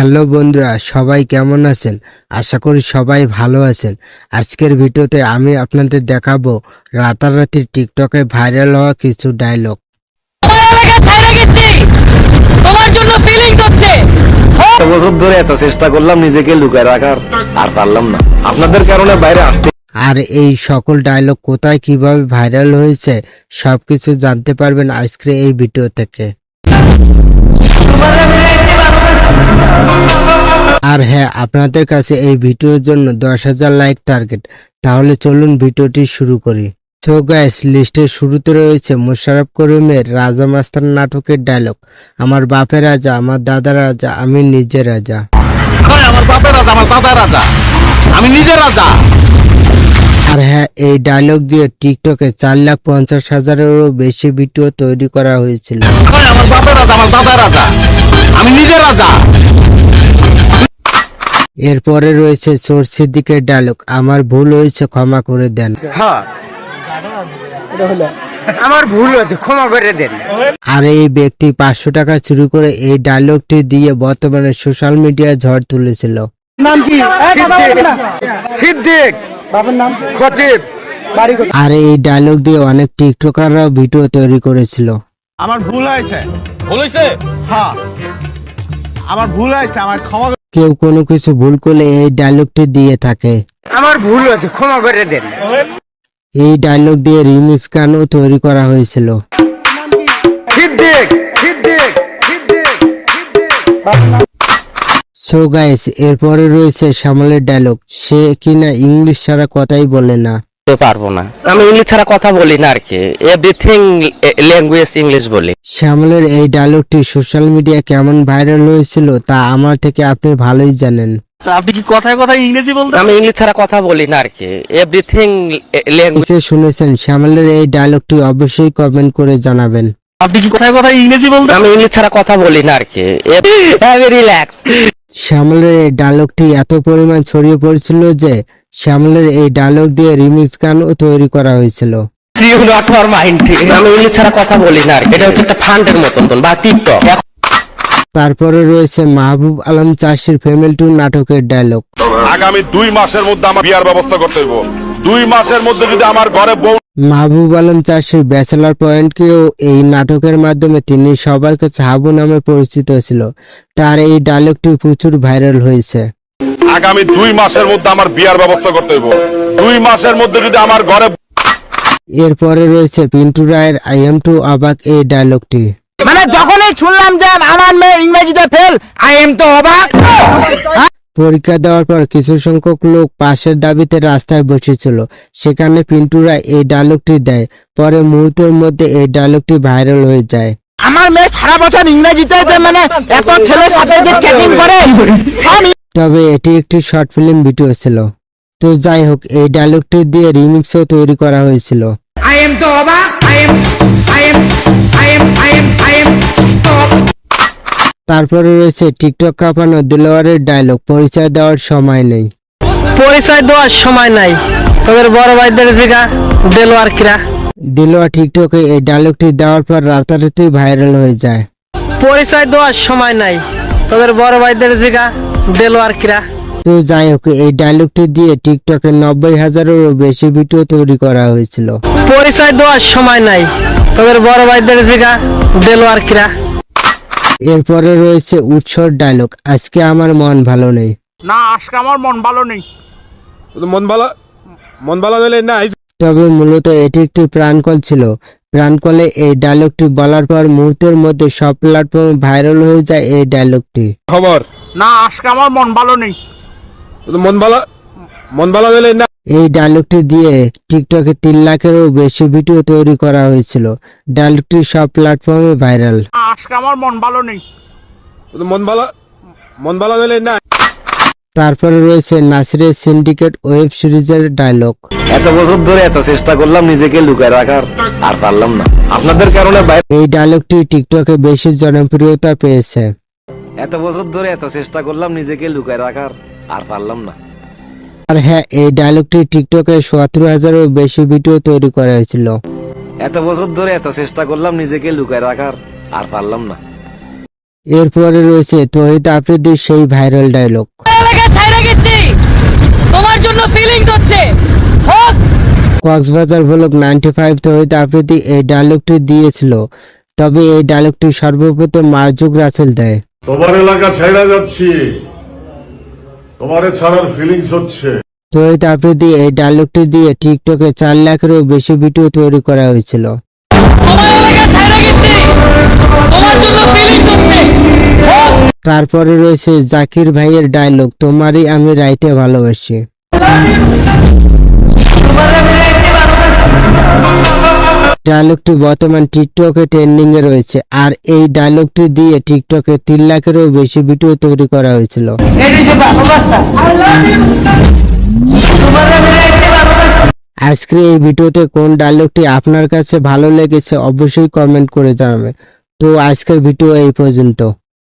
Hello বন্ধুরা সবাই কেমন আছেন? আশা করি সবাই ভালো আছেন। আজকের ভিডিওতে আমি আপনাদের দেখাবো রাতারাতি টিকটকে ভাইরাল হওয়া কিছু ডায়লগ বছর ধরে এত চেষ্টা করলাম নিজেকে লুকায় রাখার আর পারলাম না। আপনাদের কারণে বাইরে আসতে আর এই সকল ডায়লগ কোথায় কীভাবে ভাইরাল হয়েছে সবকিছু জানতে পারবেন আজকের এই ভিডিও থেকে। আর হ্যাঁ আপনাদের কাছে এই ভিডিওর জন্য দশ হাজার লাইক টার্গেট। তাহলে চলুন ভিডিওটি শুরু করি। সো গ্যাস লিস্টের শুরুতে রয়েছে মোশাররফ করিমের রাজা মাস্টার নাটকের ডায়লগ আমার বাপের রাজা আমার দাদা রাজা আমি নিজে রাজা। আমার বাপের রাজা আমার দাদা রাজা। আমি নিজের রাজা। আর হ্যাঁ এই ডায়লগ দিয়ে টিকটকে চার লাখ পঞ্চাশ হাজারেরও বেশি ভিডিও তৈরি করা হয়েছিল। আমার বাপের রাজা আমার দাদা রাজা। আমি নিজের রাজা। এরপরে রয়েছে সোর সিদ্দিকের ডায়লগ আমার ভুল হয়েছে ক্ষমা করে দেন। হ্যাঁ। আমার ভুল হয়েছে ক্ষমা করে দেন। আর এই ব্যক্তি পাঁচশো টাকা চুরি করে এই ডায়লগটি দিয়ে বর্তমানে সোশ্যাল মিডিয়ায় ঝড় তুলেছিল। সিদ্দিক। বাবার নাম? খতিব। আর এই ডায়লগ দিয়ে অনেক টিকটকাররাও ভিডিও তৈরি করেছিল। আমার ভুল হয়েছে। ভুল হয়েছে? হ্যাঁ। আমার ভুল হয়েছে আমার ক্ষমা করে- কেউ কোনো কিছু ভুল করলে এই ডায়লগটি দিয়ে থাকে। আমার ভুল হয়েছে ক্ষমা করে দেন। এই ডায়লগ দিয়ে রিমিক্স গানও তৈরি করা হয়েছিল। সিদ্দিক সিদ্দিক সিদ্দিক সিদ্দিক সো গাইস এরপরে রয়েছে শ্যামলের ডায়লগ সে কিনা ইংলিশ ছাড়া কথাই বলে না। পারব না। আমি ইংলিশ ছাড়া কথা বলি না আর কি এভরিথিং ল্যাঙ্গুয়েজ ইংলিশ বলি। শ্যামলের এই ডায়লগটি সোশ্যাল মিডিয়া কেমন ভাইরাল হয়েছিল তা আমার থেকে আপনি ভালোই জানেন। আপনি কি কথায় কথায় ইংরেজি বলতে আমি ইংলিশ ছাড়া কথা বলি না আর কি এভরিথিং ল্যাঙ্গুয়েজ শুনেছেন শ্যামলের এই ডায়লগটি অবশ্যই কমেন্ট করে জানাবেন। আপনি কি কথায় কথায় ইংরেজি বলতে আমি ইংলিশ ছাড়া কথা বলি না আর কি রিল্যাক্স শ্যামলের এই ডায়লগটি এত পরিমাণ ছড়িয়ে পড়েছিল যে শ্যামলের এই ডায়লগ দিয়ে রিমিক্স গানও তৈরি করা হয়েছিল। ইউ নট মাইন্ড আমি ইংলিশ ছাড়া কথা বলি না এটা হচ্ছে একটা ফান্ডের মতন বা টিকটক তারপরে রয়েছে মাহবুব আলম চাষির ফ্যামিলি টু নাটকের ডায়লগ আগামী দুই মাসের মধ্যে আমার বিয়ার ব্যবস্থা করতে হইব। দুই মাসের মধ্যে যদি আমার ঘরে বউ মাহবুব আলম চাষির ব্যাচেলার পয়েন্টকেও এই নাটকের মাধ্যমে তিনি সবার কাছে হাবু নামে পরিচিত ছিল। তার এই ডায়লগটি প্রচুর ভাইরাল হয়েছে। আগামী দুই মাসের মধ্যে আমার বিয়ার ব্যবস্থা করতে হইব। দুই মাসের মধ্যে যদি আমার ঘরে এরপরে রয়েছে পিন্টু রায়ের আই এম টু অবাক এই ডায়লগটি। মানে যখনই শুনলাম যে আমার মেয়ে ইংরেজিতে ফেল আই এম তো অবাক। পরীক্ষা দেওয়ার পর কিছু সংখ্যক লোক পাশের দাবিতে রাস্তায় বসেছিল। সেখানে পিন্টু রায় এই ডায়লগটি দেয়। পরে মুহূর্তের মধ্যে এই ডায়লগটি ভাইরাল হয়ে যায়। আমার মেয়ে সারা বছর ইংরেজিতে মানে এত ছেলের সাথে যে চ্যাটিং করে তবে এটি একটি শর্ট ফিল্ম ভিডিও ছিল। তো যাই হোক এই ডায়লগটি দিয়ে রিমিক্সও তৈরি করা হয়েছিল। আই এম তো অবাক আই এম তারপরে রয়েছে টিকটক কাঁপানো দিলোয়ারের ডায়লগ পরিচয় দেওয়ার সময় নেই। পরিচয় দেওয়ার সময় নাই। তোদের বড় ভাইদের জিগা দেলোয়ার কিরা। দিলোয়া টিকটকে এই ডায়লগটি দেওয়ার পর রাতারাতি ভাইরাল হয়ে যায়। পরিচয় দেওয়ার সময় নাই। তোদের বড় ভাইদের জিগা দেলোয়ার কিরা। তো যাই হোক এই ডায়লগটি দিয়ে টিকটকে নব্বই হাজারেরও বেশি ভিডিও তৈরি করা হয়েছিল। পরিচয় দেওয়ার সময় নাই। তোদের বড় ভাইদের জিগা দেলোয়ার কিরা। এরপরে রয়েছে উৎসর ডায়লগ আজকে আমার মন ভালো নেই। না আজকে আমার মন ভালো নেই। মন ভালো মন ভালো হলে না তবে মূলত এটি একটি প্রাণকল ছিল। প্রাণকলে এই ডায়লগটি বলার পর মুহূর্তের মধ্যে সব প্ল্যাটফর্মে ভাইরাল হয়ে যায় এই ডায়লগটি খবর। না আজকে আমার মন ভালো নেই। মন ভালো মন ভালো হলে না এই ডায়লগটি দিয়ে টিকটকে তিন লাখেরও বেশি ভিডিও তৈরি করা হয়েছিল। ডায়লগটি সব প্ল্যাটফর্মে ভাইরাল। আজকে আমার মন ভালো নেই। মন ভালো? মন ভালো হলে না। তারপরে রয়েছে নাসিরের সিন্ডিকেট ওয়েব সিরিজের ডায়লগ। এত বছর ধরে এত চেষ্টা করলাম নিজেকে লুকায় রাখার আর পারলাম না। আপনাদের কারণে এই ডায়লগটি টিকটকে বেশি জনপ্রিয়তা পেয়েছে। এত বছর ধরে এত চেষ্টা করলাম নিজেকে লুকায় রাখার আর পারলাম না। আর হ্যাঁ এই ডায়লগটি টিকটকে সতেরো হাজারেরও বেশি ভিডিও তৈরি করা হয়েছিল। এত বছর ধরে এত চেষ্টা করলাম নিজেকে লুকায় রাখার আর পারলাম না। এরপরে রয়েছে তহিদ আফ্রিদির সেই ভাইরাল ডায়লগ তোমার জন্য ফিলিং হচ্ছে Cox's Bazar block ninety five Tohid Afridi এই ডায়লগটি দিয়েছিল। তবে এই ডায়লগটি সর্বপ্রথম মার্জুক রাসেল দেয়। তোমার এলাকা ছেড়ে যাচ্ছি। তোমারে ছাড়ার ফিলিংস হচ্ছে। তো তারপরে দিয়ে, এই ডায়লগটি দিয়ে টিকটকে চার লাখেরও বেশি ভিডিও তৈরি করা হয়েছিল। তারপরে রয়েছে জাকির ভাইয়ের ডায়লগ তোমারই আমি রাইটে ভালোবাসি। ডায়লগটি বর্তমান টিকটকে ট্রেন্ডিং এ রয়েছে, আর এই ডায়লগটি দিয়ে টিকটকে তিন লাখেরও বেশি ভিডিও তৈরি করা হয়েছিল। আজকে এই ভিডিওতে কোন ডায়লগটি আপনার কাছে ভালো লেগেছে, অবশ্যই কমেন্ট করে জানাবে তো আজকের ভিডিও এই পর্যন্ত।